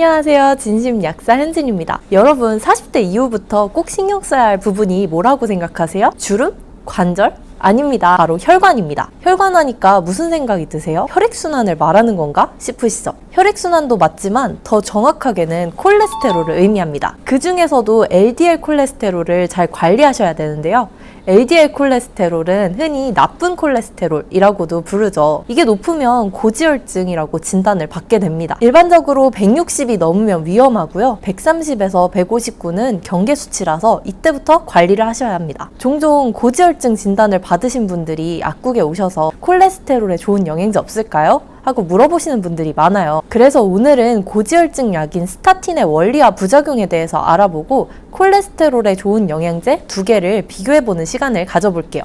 안녕하세요. 진심 약사 현진입니다. 여러분, 40대 이후부터 꼭 신경 써야 할 부분이 뭐라고 생각하세요? 주름? 관절? 아닙니다. 바로 혈관입니다. 혈관 하니까 무슨 생각이 드세요? 혈액순환을 말하는 건가? 싶으시죠? 혈액순환도 맞지만 더 정확하게는 콜레스테롤을 의미합니다. 그 중에서도 LDL 콜레스테롤을 잘 관리하셔야 되는데요. LDL 콜레스테롤은 흔히 나쁜 콜레스테롤이라고도 부르죠. 이게 높으면 고지혈증이라고 진단을 받게 됩니다. 일반적으로 160이 넘으면 위험하고요. 130에서 159는 경계 수치라서 이때부터 관리를 하셔야 합니다. 종종 고지혈증 진단을 받으신 분들이 약국에 오셔서 콜레스테롤에 좋은 영양제 없을까요? 하고 물어보시는 분들이 많아요. 그래서 오늘은 고지혈증 약인 스타틴의 원리와 부작용에 대해서 알아보고 콜레스테롤에 좋은 영양제 두 개를 비교해보는 시간을 가져볼게요.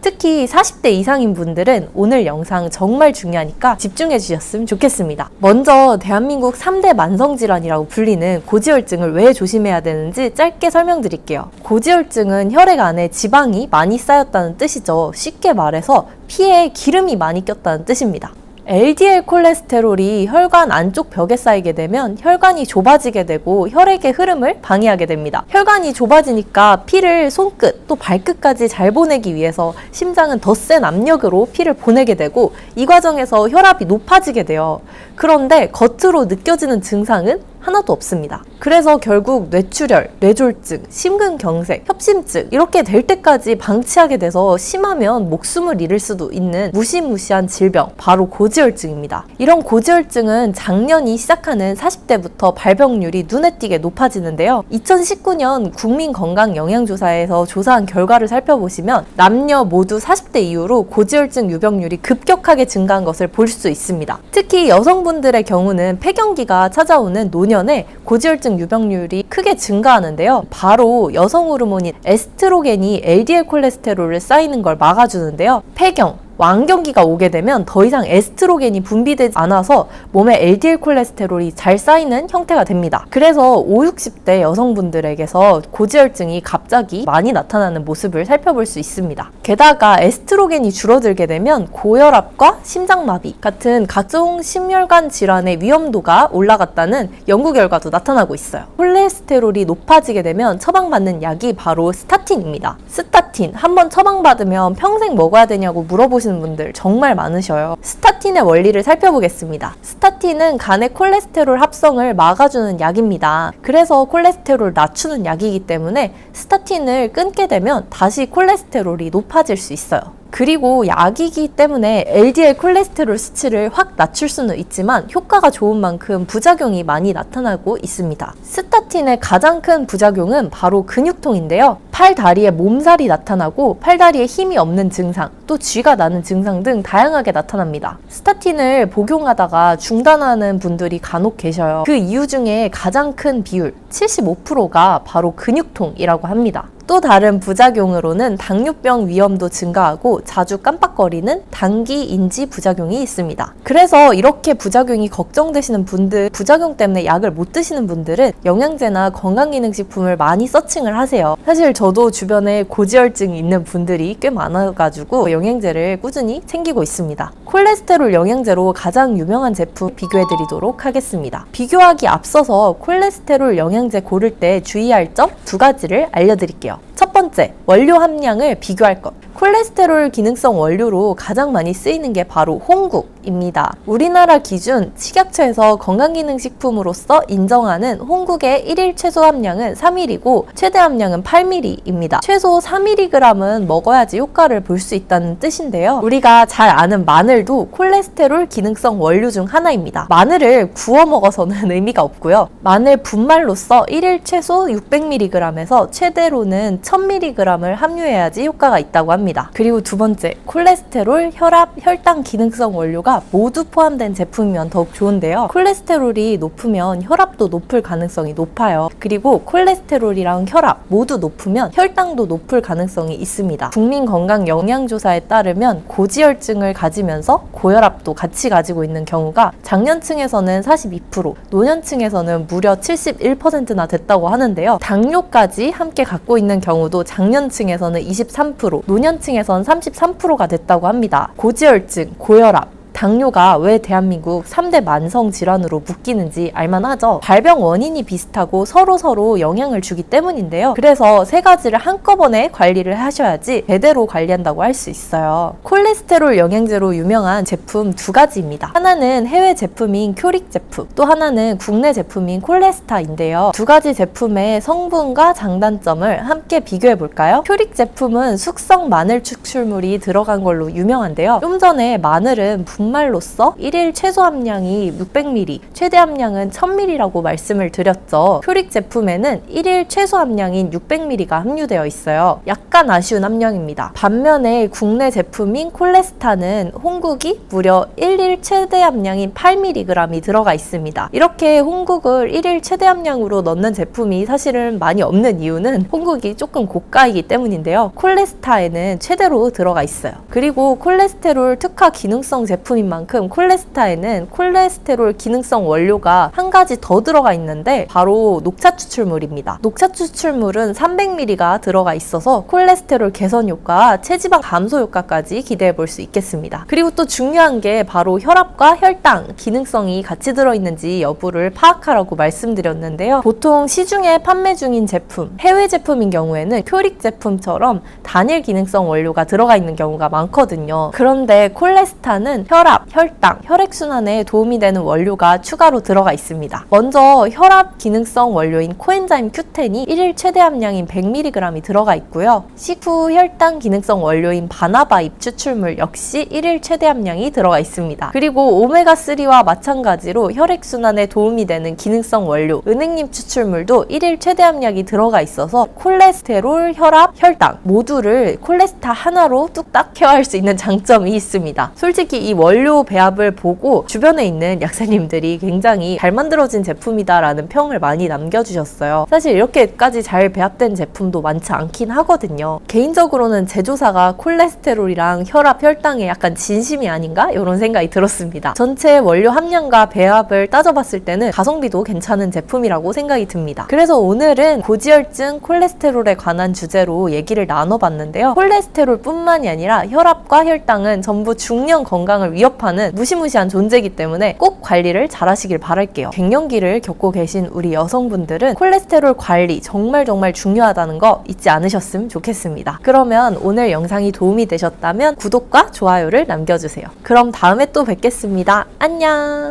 특히 40대 이상인 분들은 오늘 영상 정말 중요하니까 집중해 주셨으면 좋겠습니다. 먼저 대한민국 3대 만성질환이라고 불리는 고지혈증을 왜 조심해야 되는지 짧게 설명드릴게요. 고지혈증은 혈액 안에 지방이 많이 쌓였다는 뜻이죠. 쉽게 말해서 피에 기름이 많이 꼈다는 뜻입니다. LDL 콜레스테롤이 혈관 안쪽 벽에 쌓이게 되면 혈관이 좁아지게 되고 혈액의 흐름을 방해하게 됩니다. 혈관이 좁아지니까 피를 손끝 또 발끝까지 잘 보내기 위해서 심장은 더 센 압력으로 피를 보내게 되고 이 과정에서 혈압이 높아지게 돼요. 그런데 겉으로 느껴지는 증상은 하나도 없습니다. 그래서 결국 뇌출혈, 뇌졸중, 심근경색, 협심증 이렇게 될 때까지 방치하게 돼서 심하면 목숨을 잃을 수도 있는 무시무시한 질병, 바로 고지혈증입니다. 이런 고지혈증은 작년이 시작하는 40대부터 발병률이 눈에 띄게 높아지는데요. 2019년 국민건강영양조사에서 조사한 결과를 살펴보시면 남녀 모두 40대 이후로 고지혈증 유병률이 급격하게 증가한 것을 볼 수 있습니다. 특히 여성분들의 경우는 폐경기가 찾아오는 노년 에 고지혈증 유병률이 크게 증가하는데요. 바로 여성 호르몬인 에스트로겐이 LDL 콜레스테롤을 쌓이는 걸 막아주는데요. 폐경, 완경기가 오게 되면 더 이상 에스트로겐이 분비되지 않아서 몸에 LDL 콜레스테롤이 잘 쌓이는 형태가 됩니다. 그래서 5, 60대 여성분들에게서 고지혈증이 갑자기 많이 나타나는 모습을 살펴볼 수 있습니다. 게다가 에스트로겐이 줄어들게 되면 고혈압과 심장마비 같은 각종 심혈관 질환의 위험도가 올라갔다는 연구 결과도 나타나고 있어요. 콜레스테롤이 높아지게 되면 처방받는 약이 바로 스타틴입니다. 스타틴 한 번 처방받으면 평생 먹어야 되냐고 물어보시 하시는 분들 정말 많으셔요. 스타틴의 원리를 살펴보겠습니다. 스타틴은 간의 콜레스테롤 합성을 막아주는 약입니다. 그래서 콜레스테롤 낮추는 약이기 때문에 스타틴을 끊게 되면 다시 콜레스테롤이 높아질 수 있어요. 그리고 약이기 때문에 LDL 콜레스테롤 수치를 확 낮출 수는 있지만 효과가 좋은 만큼 부작용이 많이 나타나고 있습니다. 스타틴의 가장 큰 부작용은 바로 근육통인데요. 팔, 다리에 몸살이 나타나고 팔 다리에 힘이 없는 증상, 또 쥐가 나는 증상 등 다양하게 나타납니다. 스타틴을 복용하다가 중단하는 분들이 간혹 계셔요. 그 이유 중에 가장 큰 비율, 75%가 바로 근육통이라고 합니다. 또 다른 부작용으로는 당뇨병 위험도 증가하고 자주 깜빡거리는 단기 인지 부작용이 있습니다. 그래서 이렇게 부작용이 걱정되시는 분들, 부작용 때문에 약을 못 드시는 분들은 영양제나 건강기능식품을 많이 서칭을 하세요. 사실 저도 주변에 고지혈증이 있는 분들이 꽤 많아가지고 영양제를 꾸준히 챙기고 있습니다. 콜레스테롤 영양제로 가장 유명한 제품 비교해드리도록 하겠습니다. 비교하기 앞서서 콜레스테롤 영양제 고를 때 주의할 점 두 가지를 알려드릴게요. 첫 번째, 원료 함량을 비교할 것. 콜레스테롤 기능성 원료로 가장 많이 쓰이는 게 바로 홍국입니다. 우리나라 기준 식약처에서 건강기능식품으로서 인정하는 홍국의 1일 최소 함량은 3mg이고 최대 함량은 8mg입니다. 최소 3mg은 먹어야지 효과를 볼 수 있다는 뜻인데요. 우리가 잘 아는 마늘도 콜레스테롤 기능성 원료 중 하나입니다. 마늘을 구워 먹어서는 의미가 없고요. 마늘 분말로서 1일 최소 600mg에서 최대로는 1000mg 을 함유해야지 효과가 있다고. 합니다. 그리고 두 번째, 콜레스테롤, 혈압, 혈당 기능성 원료가 모두 포함된 제품이면 더욱 좋은데요. 콜레스테롤이 높으면 혈압도 높을 가능성이 높아요. 그리고 콜레스테롤이랑 혈압 모두 높으면 혈당도 높을 가능성이 있습니다. 국민건강영양조사에 따르면 고지혈증을 가지면서 고혈압도 같이 가지고 있는 경우가 장년층에서는 42%, 노년층에서는 무려 71%나 됐다고 하는데요. 당뇨까지 함께 갖고 있는 경우도 장년층에서는 23%, 노년 1년층에선 33%가 됐다고 합니다. 고지혈증, 고혈압, 당뇨가 왜 대한민국 3대 만성 질환으로 묶이는지 알만하죠? 발병 원인이 비슷하고 서로 서로 영향을 주기 때문인데요. 그래서 세 가지를 한꺼번에 관리를 하셔야지 제대로 관리한다고 할 수 있어요. 콜레스테롤 영양제로 유명한 제품 두 가지입니다. 하나는 해외 제품인 큐릭 제품, 또 하나는 국내 제품인 콜레스타인데요. 두 가지 제품의 성분과 장단점을 함께 비교해 볼까요? 큐릭 제품은 숙성 마늘 추출물이 들어간 걸로 유명한데요. 좀 전에 마늘은 분 말로서 일일 최소 함량이 600ml, 최대 함량은 1000ml라고 말씀을 드렸죠. 큐릭 제품에는 일일 최소 함량인 600ml가 함유되어 있어요. 약간 아쉬운 함량입니다. 반면에 국내 제품인 콜레스타는 홍국이 무려 일일 최대 함량인 8mg이 들어가 있습니다. 이렇게 홍국을 일일 최대 함량으로 넣는 제품이 사실은 많이 없는 이유는 홍국이 조금 고가이기 때문인데요. 콜레스타에는 최대로 들어가 있어요. 그리고 콜레스테롤 특화 기능성 제품 인 만큼 콜레스타에는 콜레스테롤 기능성 원료가 한 가지 더 들어가 있는데 바로 녹차 추출물입니다. 녹차 추출물은 300ml가 들어가 있어서 콜레스테롤 개선 효과, 체지방 감소 효과까지 기대해 볼 수 있겠습니다. 그리고 또 중요한 게 바로 혈압과 혈당 기능성이 같이 들어있는지 여부를 파악하라고 말씀드렸는데요. 보통 시중에 판매 중인 제품, 해외 제품인 경우에는 큐릭 제품처럼 단일 기능성 원료가 들어가 있는 경우가 많거든요. 그런데 콜레스타는 혈압, 혈당, 혈액순환에 도움이 되는 원료가 추가로 들어가 있습니다. 먼저 혈압 기능성 원료인 코엔자임 Q10이 1일 최대 함량인 100mg이 들어가 있고요. 식후 혈당 기능성 원료인 바나바 잎 추출물 역시 1일 최대 함량이 들어가 있습니다. 그리고 오메가3와 마찬가지로 혈액순환에 도움이 되는 기능성 원료 은행잎 추출물도 1일 최대 함량이 들어가 있어서 콜레스테롤, 혈압, 혈당 모두를 콜레스타 하나로 뚝딱 케어할 수 있는 장점이 있습니다. 솔직히 이 원료 배합을 보고 주변에 있는 약사님들이 굉장히 잘 만들어진 제품이다라는 평을 많이 남겨주셨어요. 사실 이렇게까지 잘 배합된 제품도 많지 않긴 하거든요. 개인적으로는 제조사가 콜레스테롤이랑 혈압, 혈당에 약간 진심이 아닌가? 이런 생각이 들었습니다. 전체 원료 함량과 배합을 따져봤을 때는 가성비도 괜찮은 제품이라고 생각이 듭니다. 그래서 오늘은 고지혈증 콜레스테롤에 관한 주제로 얘기를 나눠봤는데요. 콜레스테롤 뿐만이 아니라 혈압과 혈당은 전부 중년 건강을 위협 하는 무시무시한 존재이기 때문에 꼭 관리를 잘 하시길 바랄게요. 갱년기를 겪고 계신 우리 여성분들은 콜레스테롤 관리 정말 정말 중요하다는 거 잊지 않으셨으면 좋겠습니다. 그러면 오늘 영상이 도움이 되셨다면 구독과 좋아요를 남겨주세요. 그럼 다음에 또 뵙겠습니다. 안녕!